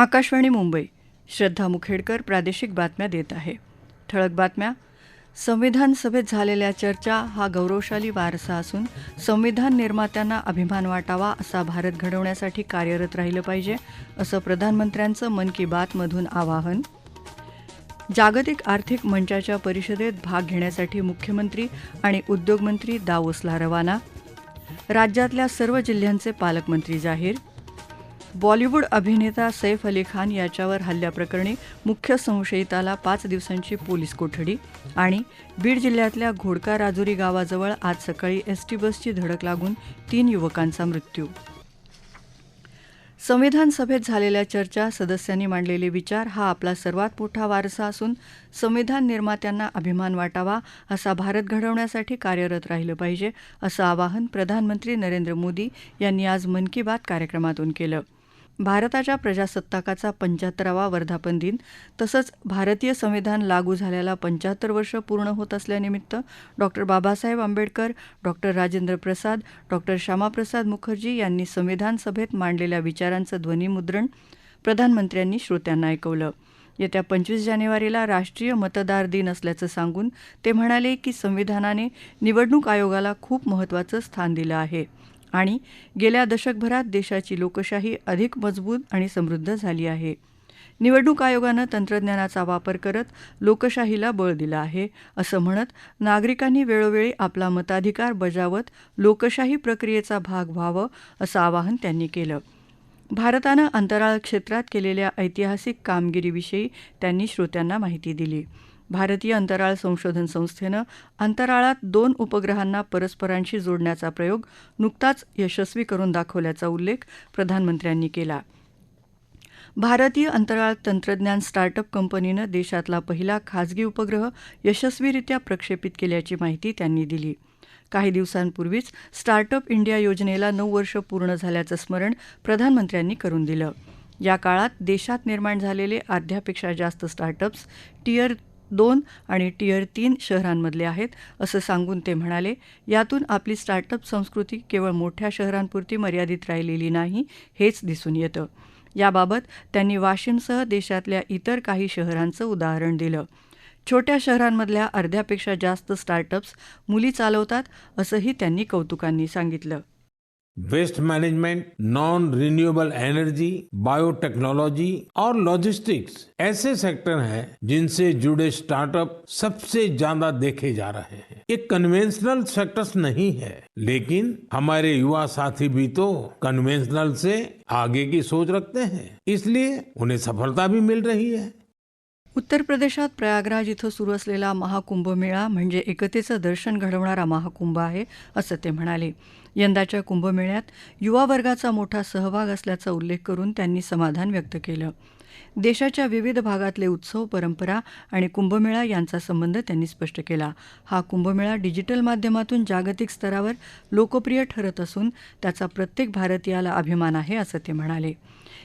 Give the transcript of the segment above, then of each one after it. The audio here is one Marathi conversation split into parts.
आकाशवाणी मुंबई. श्रद्धा मुखेडकर प्रादेशिक बातम्या देत आहे. ठळक बातम्या. संविधान सभेत झालेल्या चर्चा हा गौरवशाली वारसा असून संविधान निर्मात्यांना अभिमान वाटावा असा भारत घडवण्यासाठी कार्यरत राहिलं पाहिजे असं प्रधानमंत्र्यांचं मन की बातमधून आवाहन. जागतिक आर्थिक मंचाच्या परिषदेत भाग घेण्यासाठी मुख्यमंत्री आणि उद्योगमंत्री दावोसला रवाना. राज्यातल्या सर्व जिल्ह्यांचे पालकमंत्री जाहीर. बॉलिवूड अभिनेता सैफ अली खान याच्यावर हल्ल्याप्रकरणी मुख्य संशयिताला पाच दिवसांची पोलीस कोठडी आणि बीड जिल्ह्यातल्या घोडका राजुरी गावाजवळ आज सकाळी एसटी बसची धडक लागून तीन युवकांचा मृत्यू. संविधान सभेत झालेल्या चर्चा सदस्यांनी मांडलेले विचार हा आपला सर्वात मोठा वारसा असून संविधान निर्मात्यांना अभिमान वाटावा असा भारत घडवण्यासाठी कार्यरत राहिलं पाहिजे असं आवाहन प्रधानमंत्री नरेंद्र मोदी यांनी आज मन की बात कार्यक्रमातून केलं. भारताच्या प्रजासत्ताकाचा पंच्याहत्तरावा वर्धापन दिन तसंच भारतीय संविधान लागू झाल्याला पंच्याहत्तर वर्ष पूर्ण होत असल्यानिमित्त doctor Babasaheb Ambedkar doctor Rajendra Prasad doctor Shyamaprasad Mukherjee यांनी संविधान सभेत मांडलेल्या विचारांचं ध्वनीमुद्रण प्रधानमंत्र्यांनी श्रोत्यांना ऐकवलं. येत्या पंचवीस जानेवारीला राष्ट्रीय मतदार दिन असल्याचं सांगून ते म्हणाले की संविधानाने निवडणूक आयोगाला खूप महत्त्वाचं स्थान दिलं आहे. आणि गेल्या दशकभरात देशाची लोकशाही अधिक मजबूत आणि समृद्ध झाली आहे. निवडणूक आयोगानं तंत्रज्ञानाचा वापर करत लोकशाहीला बळ दिलं आहे असं म्हणत नागरिकांनी वेळोवेळी आपला मताधिकार बजावत लोकशाही प्रक्रियेचा भाग व्हावं असं आवाहन त्यांनी केलं. भारतानं अंतराळ क्षेत्रात केलेल्या ऐतिहासिक कामगिरीविषयी त्यांनी श्रोत्यांना माहिती दिली. भारतीय अंतराळ संशोधन संस्थेनं अंतराळात दोन उपग्रहांना परस्परांशी जोडण्याचा प्रयोग नुकताच यशस्वी करून दाखवल्याचा उल्लेख प्रधानमंत्र्यांनी केला. भारतीय अंतराळ तंत्रज्ञान स्टार्टअप कंपनीनं देशातला पहिला खाजगी उपग्रह यशस्वीरित्या प्रक्षेपित केल्याची माहिती त्यांनी दिली. काही दिवसांपूर्वीच स्टार्टअप इंडिया योजनेला नऊ वर्ष पूर्ण झाल्याचं स्मरण प्रधानमंत्र्यांनी करून दिलं. या काळात देशात निर्माण झालेले अर्ध्यापेक्षा जास्त स्टार्टअप्स टियर दोन आणि टियर तीन शहरांमधले आहेत असं सांगून ते म्हणाले यातून आपली स्टार्टअप संस्कृती केवळ मोठ्या शहरांपुरती मर्यादित राहिलेली नाही हेच दिसून येतं. याबाबत त्यांनी वाशिमसह देशातल्या इतर काही शहरांचं उदाहरण दिलं. छोट्या शहरांमधल्या अर्ध्यापेक्षा जास्त स्टार्टअप्स मुली चालवतात असंही त्यांनी कौतुकांनी सांगितलं. Waste management non renewable energy biotechnology और लॉजिस्टिक्स ऐसे सेक्टर हैं जिनसे जुड़े स्टार्टअप सबसे ज़्यादा देखे जा रहे हैं। ये कन्वेंशनल सेक्टर्स नहीं है, लेकिन हमारे युवा साथी भी तो कन्वेंशनल से आगे की सोच रखते हैं, इसलिए उन्हें सफलता भी मिल रही है। उत्तर प्रदेशात प्रयागराज इथं सुरू असलेला महाकुंभमेळा म्हणजे एकतेचं दर्शन घडवणारा महाकुंभ आहे असं ते म्हणाले. यंदाच्या कुंभमेळ्यात युवा वर्गाचा मोठा सहभाग असल्याचा उल्लेख करून त्यांनी समाधान व्यक्त केलं. देशाच्या विविध भागातले उत्सव परंपरा आणि कुंभमेळा यांचा संबंध त्यांनी स्पष्ट केला. हा कुंभमेळा डिजिटल माध्यमातून जागतिक स्तरावर लोकप्रिय ठरत असून त्याचा प्रत्येक भारतीयाला अभिमान आहे असं ते म्हणाले.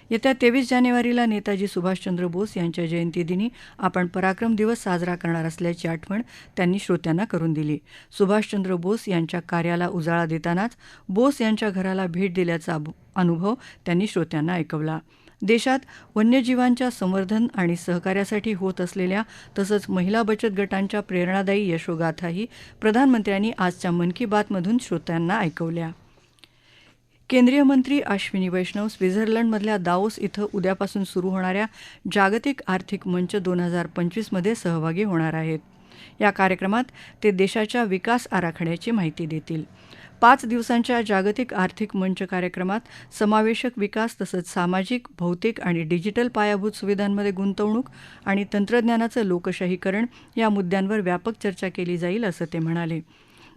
येत्या तेवीस जानेवारीला नेताजी सुभाषचंद्र बोस यांच्या जयंतीदिनी आपण पराक्रम दिवस साजरा करणार असल्याची आठवण त्यांनी श्रोत्यांना करून दिली. सुभाषचंद्र बोस यांच्या कार्याला उजाळा देतानाच बोस यांच्या घराला भेट दिल्याचा अनुभव त्यांनी श्रोत्यांना ऐकवला. देशात वन्यजीवांच्या संवर्धन आणि सहकार्यासाठी होत असलेल्या तसंच महिला बचत गटांच्या प्रेरणादायी यशोगाथाही प्रधानमंत्र्यांनी आजच्या मन की बातमधून श्रोत्यांना ऐकवल्या. केंद्रीय मंत्री अश्विनी वैष्णव स्वित्झर्लंडमधल्या दाओस इथं उद्यापासून सुरू होणाऱ्या जागतिक आर्थिक मंच दोन हजार पंचवीसमध्ये सहभागी होणार आहेत. या कार्यक्रमात ते देशाच्या विकास आराखड्याची माहिती देतील. पाच दिवसांच्या जागतिक आर्थिक मंच कार्यक्रमात समावेशक विकास तसंच सामाजिक भौतिक आणि डिजिटल पायाभूत सुविधांमध्ये गुंतवणूक आणि तंत्रज्ञानाचं लोकशाहीकरण या मुद्द्यांवर व्यापक चर्चा केली जाईल असं ते म्हणाले.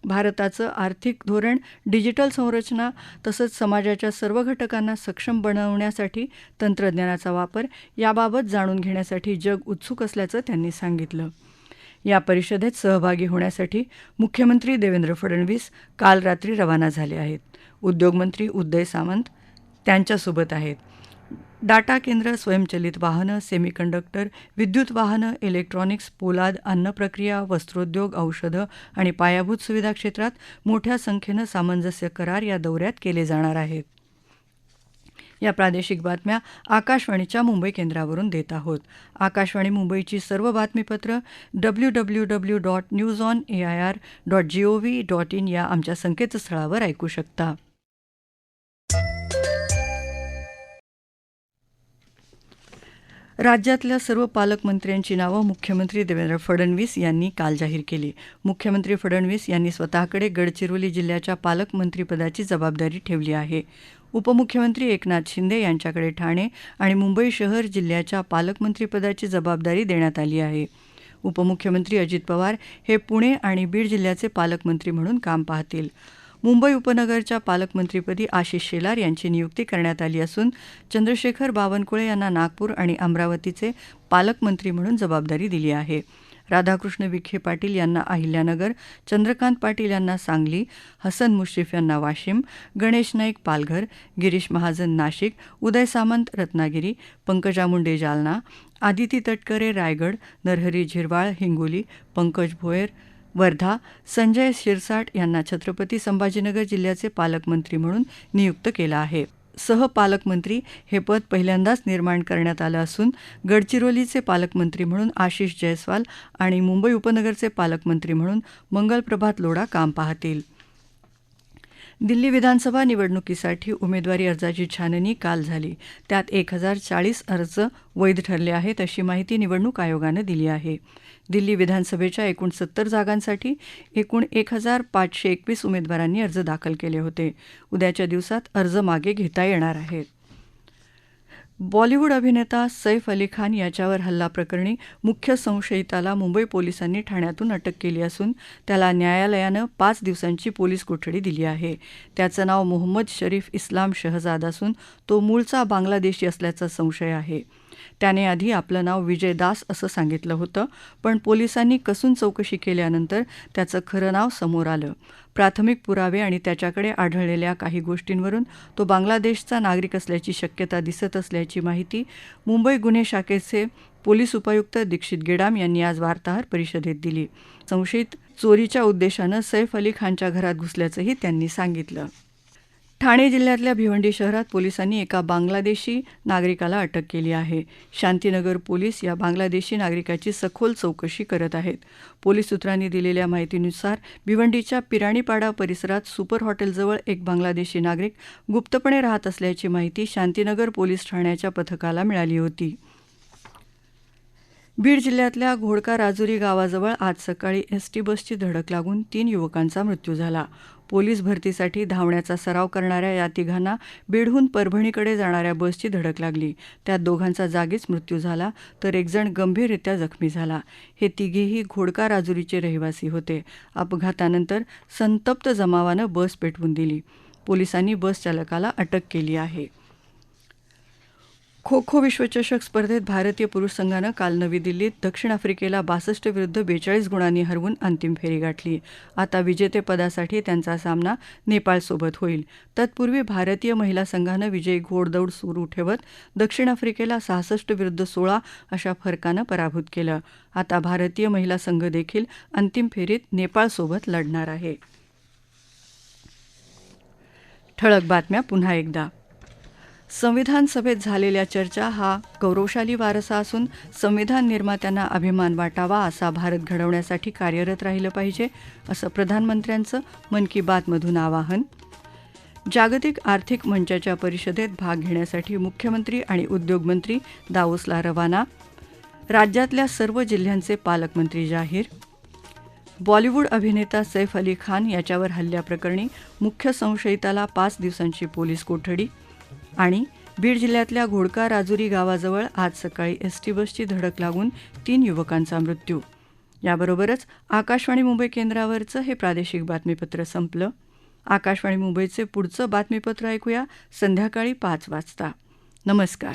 भारताचं आर्थिक धोरण डिजिटल संरचना तसंच समाजाच्या सर्व घटकांना सक्षम बनवण्यासाठी तंत्रज्ञानाचा वापर याबाबत जाणून घेण्यासाठी जग उत्सुक असल्याचं त्यांनी सांगितलं. या परिषदेत सहभागी होण्यासाठी मुख्यमंत्री देवेंद्र फडणवीस काल रात्री रवाना झाले आहेत. उद्योगमंत्री उदय सामंत त्यांच्यासोबत आहेत. डाटा केंद्र स्वयंचलित वाहनं सेमीकंडक्टर विद्युत वाहनं इलेक्ट्रॉनिक्स पोलाद अन्न प्रक्रिया वस्त्रोद्योग औषधं आणि पायाभूत सुविधा क्षेत्रात मोठ्या संख्येनं सामंजस्य करार या दौऱ्यात केले जाणार आहेत. या प्रादेशिक बातम्या आकाशवाणीच्या मुंबई केंद्रावरून देत आहोत. आकाशवाणी मुंबईची सर्व बातमीपत्र W W W dot news on A I R dot G O V dot in या आमच्या संकेतस्थळावर ऐकू शकता. राज्यातल्या सर्व पालकमंत्र्यांची नावं मुख्यमंत्री देवेंद्र फडणवीस यांनी काल जाहीर केली. मुख्यमंत्री फडणवीस यांनी स्वतःकडे गडचिरोली जिल्ह्याच्या पालकमंत्रीपदाची जबाबदारी ठेवली आहे. उपमुख्यमंत्री एकनाथ शिंदे यांच्याकडे ठाणे आणि मुंबई शहर जिल्ह्याच्या पालकमंत्रीपदाची जबाबदारी देण्यात आली आहे. उपमुख्यमंत्री अजित पवार हे पुणे आणि बीड जिल्ह्याचे पालकमंत्री म्हणून काम पाहतील. मुंबई उपनगरच्या पालकमंत्रीपदी आशिष शेलार यांची नियुक्ती करण्यात आली असून चंद्रशेखर बावनकुळे यांना नागपूर आणि अमरावतीचे पालकमंत्री म्हणून जबाबदारी दिली आहे. राधाकृष्ण विखे पाटील यांना अहिल्यानगर चंद्रकांत पाटील यांना सांगली हसन मुश्रीफ यांना वाशिम गणेश नाईक पालघर गिरीश महाजन नाशिक उदय सामंत रत्नागिरी पंकजा मुंडे जालना आदिती तटकरे रायगड नरहरी झिरवाळ हिंगोली पंकज भोयर वर्धा संजय शिरसाट यांना छत्रपती संभाजीनगर जिल्ह्याचे पालकमंत्री म्हणून नियुक्त केलं आहे. सहपालकमंत्री हे पद पहिल्यांदाच निर्माण करण्यात आलं असून गडचिरोलीचे पालकमंत्री म्हणून आशिष जयस्वाल आणि मुंबई उपनगरचे पालकमंत्री म्हणून मंगलप्रभात लोढा काम पाहतील. दिल्ली विधानसभा निवडणुकीसाठी उमेदवारी अर्जाची छाननी काल झाली. त्यात एक हजार चाळीस अर्ज वैध ठरले आहेत अशी माहिती निवडणूक आयोगानं दिली आहे. दिल्ली विधानसभेच्या एकूण सत्तर जागांसाठी एकूण एक हजार पाचशे एकवीस उमेदवारांनी अर्ज दाखल केले होते. उद्याच्या दिवसात अर्ज मागे घेता येणार आहेत. बॉलिवूड अभिनेता सैफ अली खान याच्यावर हल्ला प्रकरणी मुख्य संशयिताला मुंबई पोलिसांनी ठाण्यातून अटक केली असून त्याला न्यायालयानं पाच दिवसांची पोलीस कोठडी दिली आहे. त्याचं नाव मोहम्मद शरीफ इस्लाम शहजाद असून तो मूळचा बांगलादेशी असल्याचा संशय आहे. त्याने आधी आपलं नाव विजय दास असं सांगितलं होतं पण पोलिसांनी कसून चौकशी केल्यानंतर त्याचं खरं नाव समोर आलं. प्राथमिक पुरावे आणि त्याच्याकडे आढळलेल्या काही गोष्टींवरून तो बांगलादेशचा नागरिक असल्याची शक्यता दिसत असल्याची माहिती मुंबई गुन्हे शाखेचे पोलीस उपायुक्त दीक्षित गेडाम यांनी आज वार्ताहर परिषदेत दिली. संशयित चोरीच्या उद्देशानं सैफ अली खानच्या घरात घुसल्याचंही त्यांनी सांगितलं. ठाणे जिल्ह्यातल्या भिवंडी शहरात पोलिसांनी एका बांगलादेशी नागरिकाला अटक केली आहे. शांतीनगर पोलीस या बांगलादेशी नागरिकाची सखोल चौकशी करत आहेत. पोलीस सूत्रांनी दिलेल्या माहितीनुसार भिवंडीच्या पिराणीपाडा परिसरात सुपर हॉटेलजवळ एक बांगलादेशी नागरिक गुप्तपणे राहत असल्याची माहिती शांतीनगर पोलीस ठाण्याच्या पथकाला मिळाली होती. बीड जिल्ह्यातल्या घोडका राजुरी गावाजवळ आज सकाळी एस टी बसची धडक लागून तीन युवकांचा मृत्यू झाला. पोलीस भरतीसाठी धावण्याचा सराव करणाऱ्या या तिघांना बीडहून परभणीकडे जाणाऱ्या बसची धडक लागली. त्यात दोघांचा जागीच मृत्यू झाला तर एकजण गंभीररित्या जखमी झाला. हे तिघेही घोडका राजुरीचे रहिवासी होते. अपघातानंतर संतप्त जमावानं बस पेटवून दिली. पोलिसांनी बस चालकाला अटक केली आहे. खो खो विश्वचषक स्पर्धेत भारतीय पुरुष संघानं काल नवी दिल्लीत दक्षिण आफ्रिकेला बासष्ट विरुद्ध बेचाळीस गुणांनी हरवून अंतिम फेरी गाठली. आता विजेतेपदासाठी त्यांचा सामना नेपाळसोबत होईल. तत्पूर्वी भारतीय महिला संघानं विजयी घोडदौड सुरू ठेवत दक्षिण आफ्रिकेला सहासष्ट विरुद्ध सोळा अशा फरकानं पराभूत केलं. आता भारतीय महिला संघ देखील अंतिम फेरीत नेपाळसोबत लढणार आहे. ठळक बातम्या पुन्हा एकदा. संविधान सभेत झालेल्या चर्चा हा गौरवशाली वारसा असून संविधान निर्मात्यांना अभिमान वाटावा असा भारत घडवण्यासाठी कार्यरत राहिलं पाहिजे असं प्रधानमंत्र्यांचं मन की बातमधून आवाहन. जागतिक आर्थिक मंचाच्या परिषदेत भाग घेण्यासाठी मुख्यमंत्री आणि उद्योगमंत्री दावोसला रवाना. राज्यातल्या सर्व जिल्ह्यांचे पालकमंत्री जाहीर. बॉलिवूड अभिनेता सैफ अली खान याच्यावर हल्ल्याप्रकरणी मुख्य संशयिताला पाच दिवसांची पोलीस कोठडी. आणि बीड जिल्ह्यातल्या घोडका राजुरी गावाजवळ आज सकाळी एस टी बसची धडक लागून तीन युवकांचा मृत्यू. याबरोबरच आकाशवाणी मुंबई केंद्रावरचं हे प्रादेशिक बातमीपत्र संपलं. आकाशवाणी मुंबईचे पुढचं बातमीपत्र ऐकूया संध्याकाळी पाच वाजता. नमस्कार.